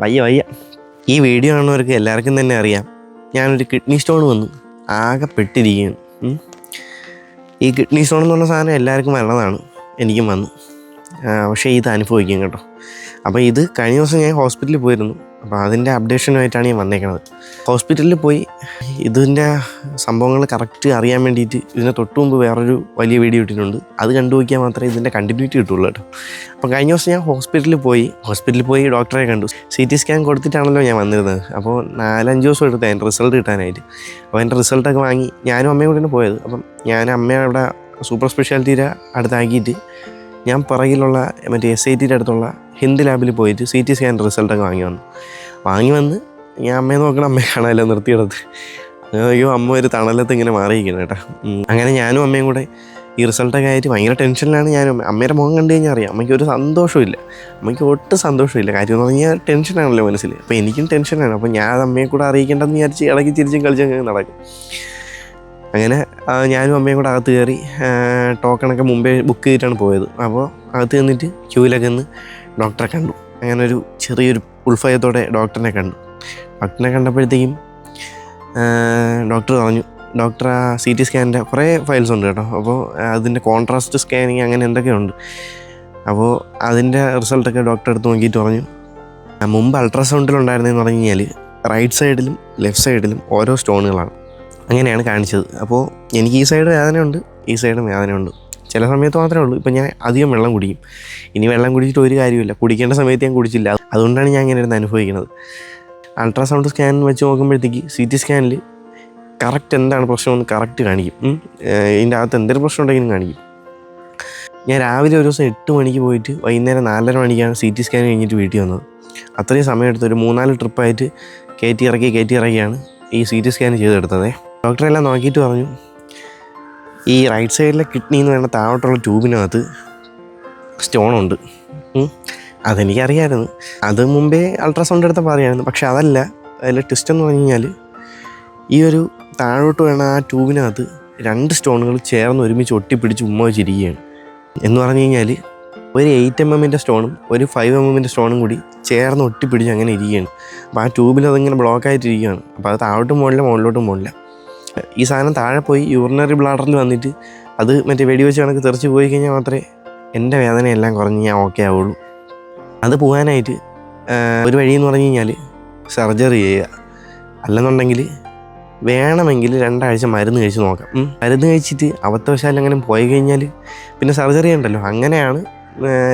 വയ്യ വയ്യ. ഈ വീഡിയോ കാണുന്നവർക്ക് എല്ലാവർക്കും തന്നെ അറിയാം. ഞാനൊരു കിഡ്നി സ്റ്റോൺ വന്നു. ആകെ പെട്ടിരിക്കുകയാണ്. ഈ കിഡ്നി സ്റ്റോൺ എന്ന് പറഞ്ഞ സാധനം എല്ലാവർക്കും വരണതാണ്. എനിക്കും വന്നു. പക്ഷേ ഇത് അനുഭവിക്കും കേട്ടോ. അപ്പോൾ ഇത് കഴിഞ്ഞ ദിവസം ഞാൻ ഹോസ്പിറ്റലിൽ പോയിരുന്നു. അപ്പോൾ അതിന്റെ അപ്ഡേഷനുമായിട്ടാണ് ഞാൻ വന്നേക്കണത്. ഹോസ്പിറ്റലിൽ പോയി ഇതിന്റെ സംഭവങ്ങൾ കറക്റ്റ് അറിയാൻ വേണ്ടിയിട്ട് ഇതിനെ തൊട്ട് മുമ്പ് വേറൊരു വലിയ വീഡിയോ ഇട്ടിട്ടുണ്ട്. അത് കണ്ടു നോക്കിയാൽ മാത്രമേ ഇതിന്റെ കണ്ടിന്യൂറ്റി കിട്ടുള്ളൂ കേട്ടോ. അപ്പോൾ കഴിഞ്ഞ ദിവസം ഞാൻ ഹോസ്പിറ്റലിൽ പോയി ഹോസ്പിറ്റലിൽ പോയി ഡോക്ടറെ കണ്ടു. സി ടി സ്കാൻ കൊടുത്തിട്ടാണല്ലോ ഞാൻ വന്നിരുന്നത്. അപ്പോൾ നാലഞ്ച് ദിവസം എടുത്തു അതിന്റെ റിസൾട്ട് കിട്ടാനായിട്ട്. അപ്പോൾ അതിന്റെ റിസൾട്ടൊക്കെ വാങ്ങി ഞാനും അമ്മയും കൂടെയാണ് പോയത്. അപ്പം ഞാൻ അമ്മയെ അവിടെ സൂപ്പർ സ്പെഷ്യാലിറ്റിയുടെ അടുത്താക്കിയിട്ട് ഞാൻ പുറകിലുള്ള മറ്റേ എസ് ഐ ടിയുടെ അടുത്തുള്ള ഹിന്ദി ലാബിൽ പോയിട്ട് സി ടി സ്കാൻ റിസൾട്ടൊക്കെ വാങ്ങി വന്നു. വാങ്ങി വന്ന് ഞാൻ അമ്മയെ നോക്കണം അമ്മയെ കാണാമല്ലോ നിർത്തിയിടത്ത് അയ്യോ അമ്മ ഒരു തണലത്ത് ഇങ്ങനെ മാറിയിരിക്കണം കേട്ടോ. അങ്ങനെ ഞാനും അമ്മയും കൂടെ ഈ റിസൾട്ടൊക്കെ ആയിട്ട് ഭയങ്കര ടെൻഷനിലാണ് ഞാനും അമ്മ. അമ്മയുടെ മുഖം കണ്ടു കഴിഞ്ഞാൽ അറിയാം അമ്മയ്ക്ക് ഒരു സന്തോഷമില്ല അമ്മയ്ക്ക് ഒട്ടും സന്തോഷമില്ല കാര്യം എന്ന് പറഞ്ഞാൽ ടെൻഷനാണല്ലോ മനസ്സിൽ അപ്പോൾ എനിക്കും ടെൻഷനാണ്. അപ്പോൾ ഞാൻ അമ്മയെ കൂടെ അറിയിക്കേണ്ടെന്ന് വിചാരിച്ച് ഇടയ്ക്ക് തിരിച്ചും കളിച്ചും നടക്കും. അങ്ങനെ ഞാനും അമ്മയും കൂടെ അകത്ത് കയറി ടോക്കണൊക്കെ മുമ്പേ ബുക്ക് ചെയ്തിട്ടാണ് പോയത്. അപ്പോൾ അകത്ത് ചെന്നിട്ട് ക്യൂവിലൊക്കെ നിന്ന് ഡോക്ടറെ കണ്ടു. അങ്ങനെ ഒരു ചെറിയൊരു ഉൾഫയത്തോടെ ഡോക്ടറിനെ കണ്ടു. ഡോക്ടറിനെ കണ്ടപ്പോഴത്തേക്കും ഡോക്ടർ പറഞ്ഞു ഡോക്ടർ ആ സി ടി സ്കാനിന്റെ കുറേ ഫയൽസ് ഉണ്ട് കേട്ടോ. അപ്പോൾ അതിന്റെ കോൺട്രാസ്റ്റ് സ്കാനിങ് അങ്ങനെ എന്തൊക്കെയുണ്ട്? അപ്പോൾ അതിന്റെ റിസൾട്ടൊക്കെ ഡോക്ടർ എടുത്ത് നോക്കിയിട്ട് പറഞ്ഞു മുമ്പ് അൾട്രാസൗണ്ടിലുണ്ടായിരുന്നതെന്ന് പറഞ്ഞു കഴിഞ്ഞാൽ റൈറ്റ് സൈഡിലും ലെഫ്റ്റ് സൈഡിലും ഓരോ സ്റ്റോണുകളാണ് അങ്ങനെയാണ് കാണിച്ചത്. അപ്പോൾ എനിക്ക് ഈ സൈഡ് വേദനയുണ്ട് ഈ സൈഡും വേദനയുണ്ട്. ചില സമയത്ത് മാത്രമേ ഉള്ളൂ. ഇപ്പം ഞാൻ അധികം വെള്ളം കുടിക്കും. ഇനി വെള്ളം കുടിച്ചിട്ട് ഒരു കാര്യമില്ല കുടിക്കേണ്ട സമയത്ത് ഞാൻ കുടിച്ചില്ല. അതുകൊണ്ടാണ് ഞാൻ ഇങ്ങനെ ഇരുന്ന് അനുഭവിക്കുന്നത്. അൾട്രാസൗണ്ട് സ്കാൻ വെച്ച് നോക്കുമ്പോഴത്തേക്ക് സി ടി സ്കാനിൽ കറക്റ്റ് എന്താണ് പ്രശ്നമെന്ന് കറക്റ്റ് കാണിക്കും. ഇതിന്റെ അകത്ത് എന്തൊരു പ്രശ്നം ഉണ്ടെങ്കിലും കാണിക്കും. ഞാൻ രാവിലെ ഒരു ദിവസം എട്ട് മണിക്ക് പോയിട്ട് വൈകുന്നേരം നാലര മണിക്കാണ് സി ടി സ്കാൻ കഴിഞ്ഞിട്ട് വീട്ടിൽ വന്നത്. അത്രയും സമയം എടുത്ത് ഒരു മൂന്നാൽ ട്രിപ്പായിട്ട് കയറ്റി ഇറക്കി കയറ്റി ഇറക്കിയാണ് ഈ സി ടി സ്കാൻ ചെയ്തെടുത്തത്. ഡോക്ടറെല്ലാം നോക്കിയിട്ട് പറഞ്ഞു ഈ റൈറ്റ് സൈഡിലെ കിഡ്നി എന്ന് പറയുന്ന താഴോട്ടുള്ള ട്യൂബിനകത്ത് സ്റ്റോണുണ്ട്. അതെനിക്കറിയായിരുന്നു. അത് മുമ്പേ അൾട്രാസൗണ്ട് എടുത്തപ്പോൾ അറിയാമായിരുന്നു പക്ഷെ അതല്ല. അതിലെ ട്വിസ്റ്റ് എന്ന് പറഞ്ഞു കഴിഞ്ഞാൽ ഈ ഒരു താഴോട്ട് വേണ ആ ട്യൂബിനകത്ത് രണ്ട് സ്റ്റോണുകൾ ചേർന്ന് ഒരുമിച്ച് ഒട്ടിപ്പിടിച്ച് ഉമ്മ വെച്ചിരിക്കുകയാണ്. എന്ന് പറഞ്ഞു കഴിഞ്ഞാൽ ഒരു എയ്റ്റ് എം എമ്മിന്റെ സ്റ്റോണും ഒരു ഫൈവ് എം എമ്മിന്റെ സ്റ്റോണും കൂടി ചേർന്ന് ഒട്ടിപ്പിടിച്ച് അങ്ങനെ ഇരിക്കുകയാണ്. അപ്പോൾ ആ ട്യൂബിൽ അതിങ്ങനെ ബ്ലോക്ക് ആയിട്ടിരിക്കുകയാണ്. അപ്പോൾ അത് താഴോട്ടും മുകളിലും മുകളിലോട്ടും മുകളില്ല ഈ സാധനം താഴെ പോയി യൂറിനറി ബ്ലാഡറിൽ വന്നിട്ട് അത് മറ്റേ വെടിവെച്ച് കണക്ക് തെറിച്ച് പോയി കഴിഞ്ഞാൽ മാത്രമേ എന്റെ വേദനയെല്ലാം കുറഞ്ഞ് ഞാൻ ഓക്കെ ആവുള്ളൂ. അത് പോകാനായിട്ട് ഒരു വഴിയെന്ന് പറഞ്ഞു കഴിഞ്ഞാൽ സർജറി ചെയ്യുക. അല്ലെന്നുണ്ടെങ്കിൽ വേണമെങ്കിൽ രണ്ടാഴ്ച മരുന്ന് കഴിച്ച് നോക്കാം. മരുന്ന് കഴിച്ചിട്ട് അബദ്ധവശാൽ അങ്ങനെ പോയി കഴിഞ്ഞാൽ പിന്നെ സർജറി ഉണ്ടല്ലോ. അങ്ങനെയാണ്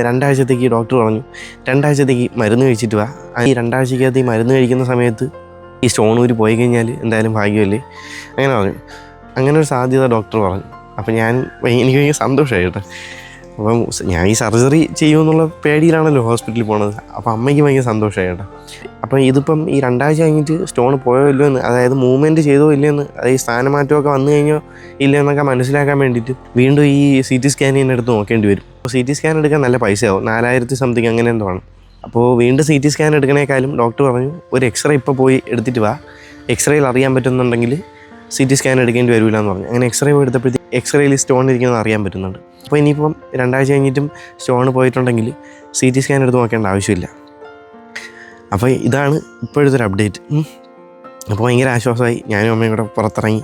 രണ്ടാഴ്ചത്തേക്ക് ഡോക്ടർ പറഞ്ഞു രണ്ടാഴ്ചത്തേക്ക് മരുന്ന് കഴിച്ചിട്ട് വാ. ഈ രണ്ടാഴ്ചക്കകത്ത് ഈ മരുന്ന് കഴിക്കുന്ന സമയത്ത് ഈ സ്റ്റോൺ ഊരി പോയി കഴിഞ്ഞാൽ എന്തായാലും ഭാഗ്യമല്ലേ? അങ്ങനെ പറഞ്ഞു. അങ്ങനെ ഒരു സാധ്യത ഡോക്ടർ പറഞ്ഞു. അപ്പം ഞാൻ എനിക്ക് ഭയങ്കര സന്തോഷമായി കേട്ടോ. അപ്പം ഞാൻ ഈ സർജറി ചെയ്യുമെന്നുള്ള പേടിയിലാണല്ലോ ഹോസ്പിറ്റലിൽ പോണത്. അപ്പം അമ്മയ്ക്ക് ഭയങ്കര സന്തോഷമായി കേട്ടോ. അപ്പം ഇതിപ്പം ഈ രണ്ടാഴ്ച കഴിഞ്ഞിട്ട് സ്റ്റോൺ പോയോ ഇല്ലയോ എന്ന് അതായത് മൂവ്മെന്റ് ചെയ്തോ ഇല്ലയെന്ന് അതായത് സ്ഥാനമാറ്റമൊക്കെ വന്നു കഴിഞ്ഞോ ഇല്ല എന്നൊക്കെ മനസ്സിലാക്കാൻ വേണ്ടിയിട്ട് വീണ്ടും ഈ സി ടി സ്കാൻ എടുത്ത് നോക്കേണ്ടി വരും. അപ്പോൾ സി ടി സ്കാൻ എടുക്കാൻ നല്ല പൈസയാവും. നാലായിരത്തി സംതിങ് അങ്ങനെ എന്തോ ആണ്. അപ്പോൾ വീണ്ടും സി ടി സ്കാൻ എടുക്കണേക്കാളും ഡോക്ടർ പറഞ്ഞു ഒരു എക്സ്റേ ഇപ്പോൾ പോയി എടുത്തിട്ട് വാ. എക്സ്റേയിൽ അറിയാൻ പറ്റുന്നുണ്ടെങ്കിൽ സി ടി സ്കാൻ എടുക്കേണ്ടി വരില്ല എന്ന് പറഞ്ഞു. അങ്ങനെ എക്സ്റേ പോയി എടുത്തപ്പോഴത്തേക്ക് എക്സ്റേയിൽ സ്റ്റോൺ ഇരിക്കുന്നത് അറിയാൻ പറ്റുന്നുണ്ട്. അപ്പോൾ ഇനിയിപ്പം രണ്ടാഴ്ച കഴിഞ്ഞിട്ടും സ്റ്റോൺ പോയിട്ടുണ്ടെങ്കിൽ സി ടി സ്കാൻ എടുത്ത് നോക്കേണ്ട ആവശ്യമില്ല. അപ്പോൾ ഇതാണ് ഇപ്പോഴത്തെ ഒരു അപ്ഡേറ്റ് അപ്പോൾ ഭയങ്കര ആശ്വാസമായി. ഞാനും അമ്മയും കൂടെ പുറത്തിറങ്ങി.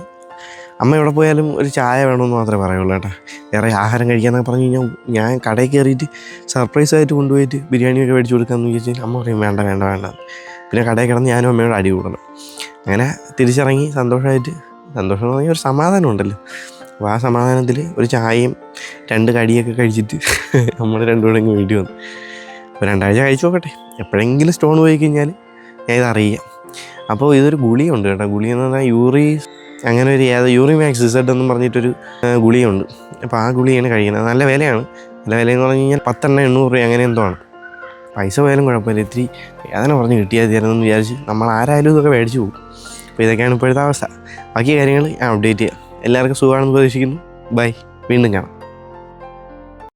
അമ്മ എവിടെ പോയാലും ഒരു ചായ വേണമെന്ന് മാത്രമേ പറയുള്ളൂ കേട്ടോ. വേറെ ആഹാരം കഴിക്കാന്നൊക്കെ പറഞ്ഞു കഴിഞ്ഞാൽ ഞാൻ കടയിൽ കയറിയിട്ട് സർപ്രൈസ് ആയിട്ട് കൊണ്ടുപോയിട്ട് ബിരിയാണിയൊക്കെ മേടിച്ച് കൊടുക്കാമെന്ന് ചോദിച്ചാൽ അമ്മ പറയും വേണ്ട വേണ്ട വേണ്ട. പിന്നെ കടയിൽ കിടന്ന് ഞാനും അമ്മയോട് അടി കൂടണം. അങ്ങനെ തിരിച്ചിറങ്ങി സന്തോഷമായിട്ട് സന്തോഷം എന്ന് പറഞ്ഞാൽ ഒരു സമാധാനം ഉണ്ടല്ലോ. അപ്പോൾ ആ സമാധാനത്തിൽ ഒരു ചായയും രണ്ട് കടിയൊക്കെ കഴിച്ചിട്ട് നമ്മൾ രണ്ടുപേരും വീട്ടിൽ വന്നു. അപ്പോൾ രണ്ടാഴ്ച കഴിച്ചു നോക്കട്ടെ. എപ്പോഴെങ്കിലും സ്റ്റോൺ പോയി കഴിഞ്ഞാൽ ഞാൻ അറിയാം. അപ്പോൾ ഇതൊരു ഗുളിയുണ്ട് കേട്ടോ. ഗുളി എന്ന് പറഞ്ഞാൽ യൂറി അങ്ങനെ ഒരു ഏത് യൂറിമാക്സ് ഇസഡ് എന്ന് പറഞ്ഞിട്ടൊരു ഗുളിയുണ്ട്. അപ്പോൾ ആ ഗുളിയാണ് കഴിക്കുന്നത്. നല്ല വിലയാണ്. നല്ല വിലയെന്ന് പറഞ്ഞു കഴിഞ്ഞാൽ പത്തെണ്ണ എണ്ണൂറ് രൂപ അങ്ങനെ എന്തോ ആണ്. പൈസ പോയാലും കുഴപ്പമില്ല. ഇത്തിരി വേദന പറഞ്ഞ് കിട്ടിയാൽ തീരുന്നെന്ന് വിചാരിച്ച് നമ്മൾ ആരായാലും ഇതൊക്കെ മേടിച്ച് പോകും. അപ്പോൾ ഇതൊക്കെയാണ് ഇപ്പോഴത്തെ അവസ്ഥ. ബാക്കി കാര്യങ്ങൾ ഞാൻ അപ്ഡേറ്റ് ചെയ്യാം. എല്ലാവർക്കും സുഖമാണെന്ന് പ്രതീക്ഷിക്കുന്നു. ബൈ വീണ്ടും കാണാം.